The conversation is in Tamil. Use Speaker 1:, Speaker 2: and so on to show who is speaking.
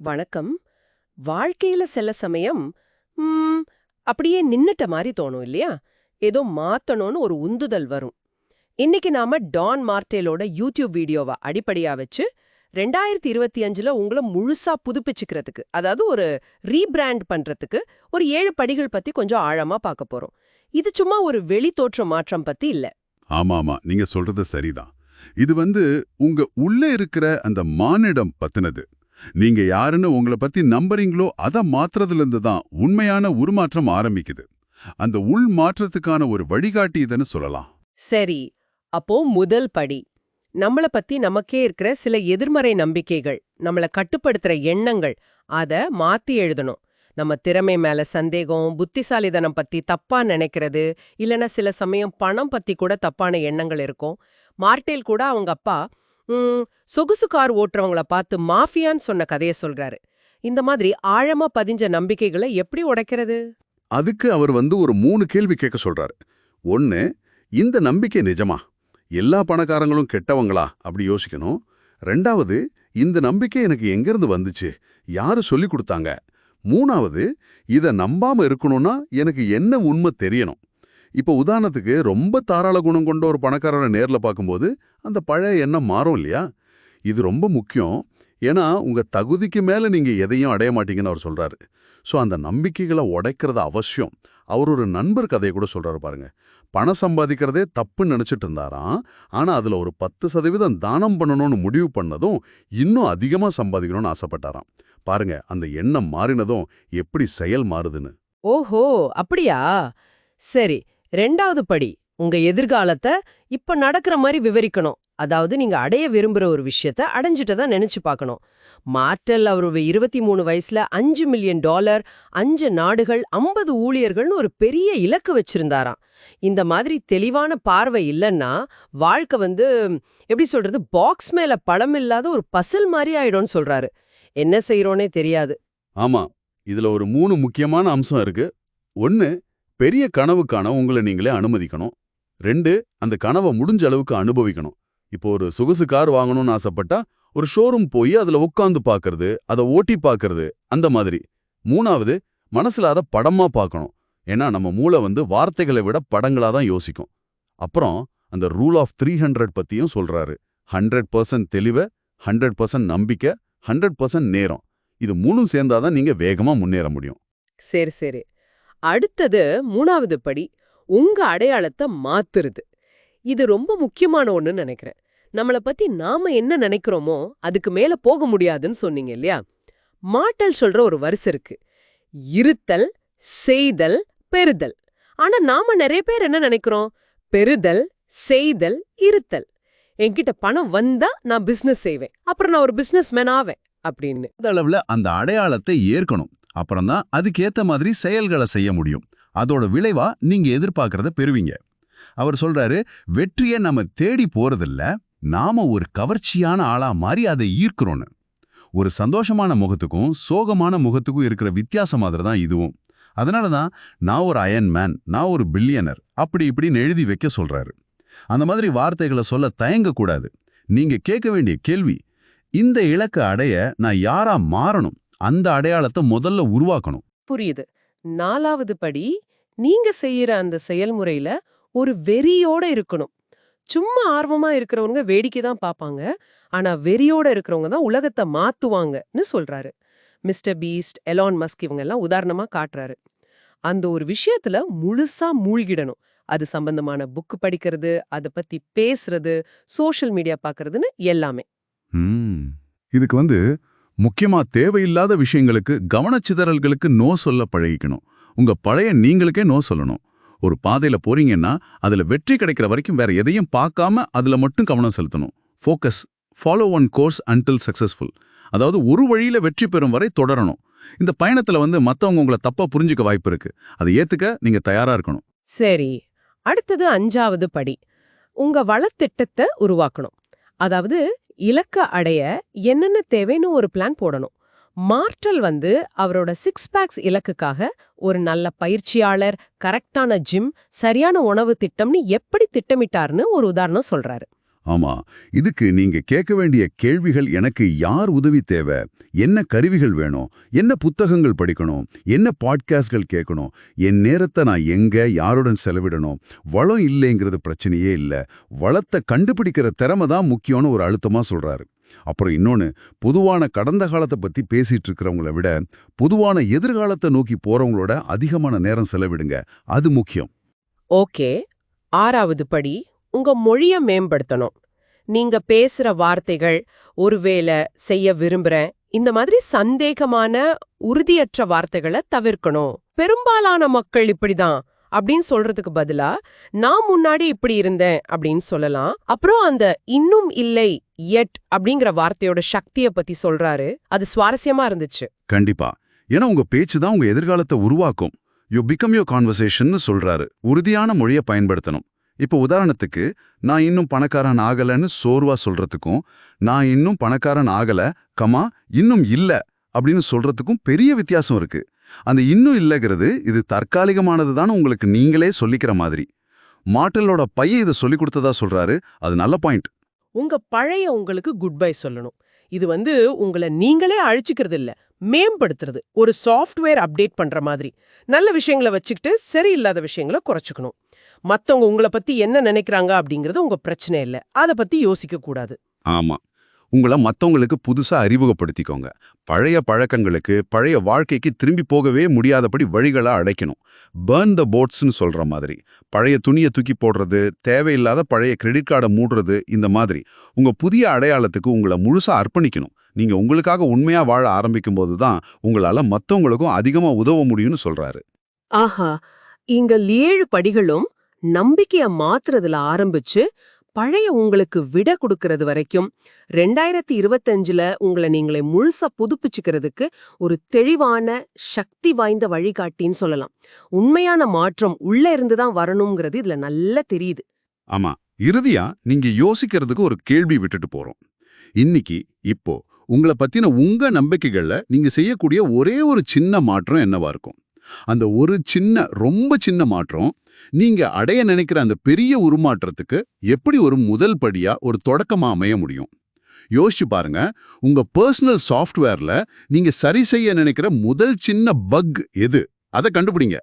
Speaker 1: வணக்கம். வாழ்க்கையில சில சமயம் ம், அப்படியே நின்னுட்ட மாதிரி தோணும் இல்லையா? ஏதோ மாத்தணும்னு ஒரு உந்துதல் வரும். இன்னைக்கு நாம டான் மார்டேலோட யூடியூப் வீடியோவை அடிப்படையா வச்சு ரெண்டாயிரத்தி இருபத்தி அஞ்சுல உங்களை முழுசா புதுப்பிச்சுக்கிறதுக்கு அதாவது ஒரு ரீபிராண்ட் பண்றதுக்கு ஒரு ஏழு படிகள் பத்தி கொஞ்சம் ஆழமா பார்க்க போறோம். இது சும்மா ஒரு வெளி தோற்ற மாற்றம் பத்தி இல்ல.
Speaker 2: ஆமா ஆமா நீங்க சொல்றது சரிதான். இது வந்து உங்க உள்ள இருக்கிற அந்த மானிடம் பத்தினது. நீங்க யாருன்னு உங்களை பத்தி நம்புறீங்களோ அதை மாத்துறதுல இருந்து தான் உண்மையான உருமாற்றம் ஆரம்பிக்குது. அந்த உள் மாற்றத்துக்கான ஒரு வழிகாட்டி இதுன்னு சொல்லலாம்.
Speaker 1: சரி அப்போ முதல் படி. நம்மள பத்தி நமக்கே இருக்கிற சில எதிர்மறை நம்பிக்கைகள் நம்மள கட்டுப்படுத்துற எண்ணங்கள் அத மாத்தி எழுதணும். நம்ம திறமை மேல சந்தேகம் புத்திசாலிதனம் பத்தி தப்பா நினைக்கிறது இல்லனா சில சமயம் பணம் பத்தி கூட தப்பான எண்ணங்கள் இருக்கும். மார்டேல் கூட அவங்க அப்பா சொகுசு கார் ஓட்டுறவங்கள பார்த்து மாஃபியான்னு சொன்ன கதைய சொல்றாரு. இந்த மாதிரி ஆழமா பதிஞ்ச நம்பிக்கைகளை எப்படி உடைக்கிறது?
Speaker 2: அதுக்கு அவர் வந்து ஒரு மூணு கேள்வி கேட்க சொல்றாரு. ஒன்னு இந்த நம்பிக்கை நிஜமா? எல்லா பணக்காரங்களும் கெட்டவங்களா? அப்படி யோசிக்கணும். ரெண்டாவது இந்த நம்பிக்கை எனக்கு எங்கிருந்து வந்துச்சு? யாரு சொல்லி கொடுத்தாங்க? மூணாவது இத நம்பாம இருக்கணும்னா எனக்கு என்ன உண்மை தெரியணும்? இப்போ உதாரணத்துக்கு ரொம்ப தாராள குணம் கொண்ட ஒரு பணக்காரரை நேர்ல பார்க்கும்போது அந்த பழைய எண்ணம் மாறும் இல்லையா? இது ரொம்ப முக்கியம். ஏன்னா உங்க தகுதிக்கு மேல நீங்க எதையும் அடைய மாட்டீங்கன்னு அவர் சொல்றாரு. ஸோ அந்த நம்பிக்கைகளை உடைக்கிறது அவசியம். அவர் ஒரு நண்பர் கதையை கூட சொல்றாரு பாருங்க. பணம் சம்பாதிக்கிறதே தப்புன்னு நினைச்சிட்டு இருந்தாராம் ஆனா அதுல ஒரு பத்து சதவீதம் தானம் பண்ணணும்னு முடிவு பண்ணதும் இன்னும் அதிகமா சம்பாதிக்கணும்னு ஆசைப்பட்டாராம். பாருங்க அந்த எண்ணம் மாறினதும் எப்படி செயல் மாறுதுன்னு.
Speaker 1: ஓஹோ! அப்படியா? சரி ரெண்டாவது படி உங்க எதிர்காலத்தை இப்ப நடக்கிற மாதிரி விவரிக்கணும். அதாவது நீங்க அடைய விரும்புற ஒரு விஷயத்த அடைஞ்சிட்டதா நினைச்சு பார்க்கணும். மார்டல் அவருடைய இருபத்தி மூணு வயசுல அஞ்சு மில்லியன் டாலர் அஞ்சு நாடுகள் ஐம்பது ஊழியர்கள்னு ஒரு பெரிய இலக்கு வச்சிருந்தாராம். இந்த மாதிரி தெளிவான பார்வை இல்லைன்னா வாழ்க்கை வந்து எப்படி சொல்றது பாக்ஸ் மேல படம் இல்லாத ஒரு பசில் மாதிரி ஆயிடும்னு சொல்றாரு. என்ன செய்யறோனே தெரியாது.
Speaker 2: ஆமா இதுல ஒரு மூணு முக்கியமான அம்சம் இருக்கு. ஒன்னு பெரிய கனவுக்கான உங்களை நீங்களே அனுமதிக்கணும். ரெண்டு அந்த கனவை முடிஞ்ச அளவுக்கு அனுபவிக்கணும். இப்போ ஒரு சொகுசு கார் வாங்கணும்னு ஆசைப்பட்டா ஒரு ஷோரூம் போய் அதுல உட்காந்து பார்க்கறது அதை ஓட்டி பார்க்கறது அந்த மாதிரி. மூணாவது மனசில் அதை படமா பார்க்கணும் ஏன்னா நம்ம மூளை வந்து வார்த்தைகளை விட படங்களா தான் யோசிக்கும். அப்புறம் அந்த ரூல் ஆஃப் த்ரீ ஹண்ட்ரட் பத்தியும் சொல்றாரு. ஹண்ட்ரட் பர்சன்ட் தெளிவை ஹண்ட்ரட் பர்சன்ட் நம்பிக்கை ஹண்ட்ரட் பர்சன்ட் நேரம். இது மூணும் சேர்ந்தாதான் நீங்க வேகமா முன்னேற முடியும்.
Speaker 1: சரி சரி. அடுத்தது மூணாவது படி உங்க அடையாளத்தை மாத்துறது. இது ரொம்ப முக்கியமான ஒண்ணுன்னு நினைக்கிறேன். நம்மள பத்தி நாம என்ன நினைக்கிறோமோ அதுக்கு மேல போக முடியாதுன்னு சொன்னீங்க இல்லையா? மாட்டல் சொல்ற ஒரு வரிசை இருக்கு. இருத்தல் செய்தல் பெறுதல். ஆனா நாம நிறைய பேர் என்ன நினைக்கிறோம்? பெறுதல் செய்தல் இருத்தல். என்கிட்ட பணம் வந்தா நான் பிசினஸ் செய்வேன். அப்புறம் நான் ஒரு பிசினஸ் மேன் ஆவேன் அப்படின்னு.
Speaker 3: அந்த அளவுல அந்த அடையாளத்தை ஏற்கணும். அப்புறம்தான் அதுக்கேற்ற மாதிரி செயல்களை செய்ய முடியும். அதோட விளைவா நீங்க எதிர்பார்க்கறத பெறுவீங்க. அவர் சொல்றாரு வெற்றியை நம்ம தேடி போறதில்ல. நாம ஒரு கவர்ச்சியான ஆளா மாறி அதை ஈர்க்கிறோன்னு. ஒரு சந்தோஷமான முகத்துக்கும் சோகமான முகத்துக்கும் இருக்கிற வித்தியாசம் மாதிரி தான் இதுவும். அதனால தான் நான் ஒரு அயன் மேன் நான் ஒரு பில்லியனர் அப்படி இப்படின்னு எழுதி வைக்க சொல்றாரு. அந்த மாதிரி வார்த்தைகளை சொல்ல தயங்கக்கூடாது. நீங்க கேட்க வேண்டிய கேள்வி இந்த இலக்கை அடைய நான் யாரா மாறணும்? அந்த அடையாளத்தை முதல்ல உருவாக்கணும்.
Speaker 1: புரியுது. நாலாவது படி நீங்க செய்யற அந்த செயல்முறையில ஒரு வெறியோட இருக்கணும். சும்மா ஆர்வமா இருக்கிறவங்க வேடிக்கை தான் பார்ப்பாங்க. ஆனா வெறியோட இருக்கிறவங்க தான் உலகத்தை மாத்துவாங்கன்னு சொல்றாரு. மிஸ்டர் பீஸ்ட் எலான் மஸ்க் இவங்க எல்லாம் உதாரணமா காட்டுறாரு. அந்த ஒரு விஷயத்துல முழுசா மூழ்கிடணும். அது சம்பந்தமான புக் படிக்கிறது அதை பத்தி பேசுறது சோஷியல் மீடியா பார்க்கறதுன்னு எல்லாமே.
Speaker 3: இதுக்கு வந்து முக்கியமா தேவையில்லாத விஷயங்களுக்கு கவனச்சிதறல்களுக்கு நோ சொல்ல பழகிக்கணும். உங்க பழைய நீங்களுக்கே நோ சொல்லணும். ஒரு பாதையில போறீங்கன்னா அதுல வெற்றி கிடைக்கிற வரைக்கும் வேற எதையும் பார்க்காம அதுல மட்டும் கவனம் செலுத்தணும். Focus follow one course until successful அதாவது ஒரு வழியில வெற்றி பெறும் வரை தொடரணும். இந்த பயணத்துல வந்து மத்தவங்க உங்களை தப்பா புரிஞ்சுக்க வாய்ப்பு இருக்கு. அதை ஏத்துக்க நீங்க தயாரா இருக்கணும்.
Speaker 1: சரி. அடுத்தது அஞ்சாவது படி. உங்க வளத்திட்டத்தை உருவாக்கணும். அதாவது இலக்க அடைய என்னென்ன தேவைன்னு ஒரு பிளான் போடணும். மார்டல் வந்து அவரோட சிக்ஸ் பேக்ஸ் இலக்குக்காக ஒரு நல்ல பயிற்சியாளர் கரெக்டான ஜிம் சரியான உணவு திட்டம்னு எப்படி திட்டமிட்டார்னு ஒரு உதாரணம் சொல்றாரு.
Speaker 2: ஆமா இதுக்கு நீங்க கேட்க வேண்டிய கேள்விகள் எனக்கு யார் உதவி தேவை? என்ன கருவிகள் வேணும்? என்ன புத்தகங்கள் படிக்கணும்? என்ன பாட்காஸ்ட்கள் கேட்கணும்? என் நேரத்தை நான் எங்க யாருடன் செலவிடணும்? வளம் இல்லைங்கிறது பிரச்சனையே இல்ல. வளத்தை கண்டுபிடிக்கிற திறமை தான் முக்கியம்னு ஒரு அழுத்தமா சொல்றாரு. அப்புறம் இன்னொன்னு பொதுவான கடந்த காலத்தை பத்தி பேசிட்டு இருக்கிறவங்கள விட பொதுவான எதிர்காலத்தை நோக்கி போறவங்களோட அதிகமான நேரம் செலவிடுங்க. அது முக்கியம்.
Speaker 1: ஓகே ஆறாவது படி உங்க மொழிய மேம்படுத்தணும். நீங்க பேசுற வார்த்தைகள் ஒருவேளை செய்ய விரும்புறேன் இந்த மாதிரி சந்தேகமான உறுதியற்ற வார்த்தைகளை தவிர்க்கணும். பெரும்பாலான மக்கள் இப்படிதான் அப்படின்னு சொல்றதுக்கு பதிலா நான் முன்னாடி இப்படி இருந்தேன் அப்படின்னு சொல்லலாம். அப்புறம் அந்த இன்னும் இல்லை எட் அப்படிங்கிற வார்த்தையோட சக்திய பத்தி சொல்றாரு. அது சுவாரஸ்யமா இருந்துச்சு.
Speaker 2: கண்டிப்பா. ஏன்னா உங்க பேச்சு தான் உங்க எதிர்காலத்தை உருவாக்கும். யூ பிகம் யோ கான்வர்சேஷன் சொல்றாரு. உறுதியான மொழியை பயன்படுத்தணும். இப்போ உதாரணத்துக்கு நான் இன்னும் பணக்காரன் ஆகலைன்னு சோர்வா சொல்றதுக்கும் நான் இன்னும் பணக்காரன் ஆகல கமா இன்னும் இல்ல அப்படின்னு சொல்றதுக்கும் பெரிய வித்தியாசம் இருக்கு. அந்த இன்னும் இல்லைங்கிறது இது தற்காலிகமானது தான் உங்களுக்கு நீங்களே சொல்லிக்கிற மாதிரி. மாட்டலோட பையன் இதை சொல்லி கொடுத்ததா சொல்றாரு அது நல்ல பாயிண்ட்.
Speaker 1: உங்க பழைய உங்களுக்கு குட் பை சொல்லணும். இது வந்து உங்களை நீங்களே அழிச்சுக்கிறது இல்ல மேம்படுத்துறது. ஒரு சாஃப்ட்வேர் அப்டேட் பண்ற மாதிரி. நல்ல விஷயங்களை வச்சுக்கிட்டு சரியில்லாத விஷயங்களை குறைச்சுக்கணும். மத்தவங்க உங்களை பத்தி என்ன நினைக்கிறாங்க அப்படிங்கறது உங்க பிரச்சனை இல்ல. அத பத்தி யோசிக்க கூடாது.
Speaker 2: ஆமா. உங்களை மத்தவங்களுக்கு புதுசா அறிமுகப்படுத்திக்கோங்க. பழைய பழக்கங்களுக்கு பழைய வாழ்க்கைக்கு திரும்பி போகவே முடியாதபடி வழிகளை அடைக்கணும். பேர்ன் த போட்ஸ்னு சொல்ற மாதிரி. பழைய துணியை தூக்கி போடுறது தேவையில்லாத பழைய கிரெடிட் கார்டை மூடுறது இந்த மாதிரி. உங்க புதிய அடையாளத்துக்கு உங்களை முழுசா அர்ப்பணிக்கணும். நீங்க உங்களுக்காக உண்மையா வாழ ஆரம்பிக்கும் போது தான் உங்களால மத்தவங்களுக்கும் அதிகமா உதவ முடியும்னு சொல்றாரு.
Speaker 1: ஆஹா. இங்க ஏழு படிகளும் நம்பிக்கைய மாத்துறதுல ஆரம்பிச்சு பழைய உங்களுக்கு விட கொடுக்கறது வரைக்கும் ரெண்டாயிரத்தி இருபத்தஞ்சுல உங்களை நீங்களே முழுசா புதுப்பிச்சுக்கிறதுக்கு ஒரு தெளிவான சக்தி வாய்ந்த வழிகாட்டின்னு சொல்லலாம். உண்மையான மாற்றம் உள்ள இருந்து தான் வரணுங்கிறது இதுல நல்லா தெரியுது.
Speaker 2: ஆமா இறுதியா நீங்க யோசிக்கிறதுக்கு ஒரு கேள்வி விட்டுட்டு போறோம். இன்னைக்கு இப்போ உங்களை பத்தின உங்க நம்பிக்கைகள்ல நீங்க செய்யக்கூடிய ஒரே ஒரு சின்ன மாற்றம் என்னவா இருக்கும்? அந்த ஒரு சின்ன ரொம்ப சின்ன மாற்றம் நீங்க அடைய நினைக்கிற அந்த பெரிய உருமாற்றத்துக்கு எப்படி ஒரு முதல் படியா ஒரு தொடக்கமா அமைய முடியும்? யோசிச்சு பாருங்க உங்க பர்சனல் சாஃப்ட்வேர்ல நீங்க சரி செய்ய நினைக்கிற முதல் சின்ன பக் எது? அதை கண்டுபிடிங்க.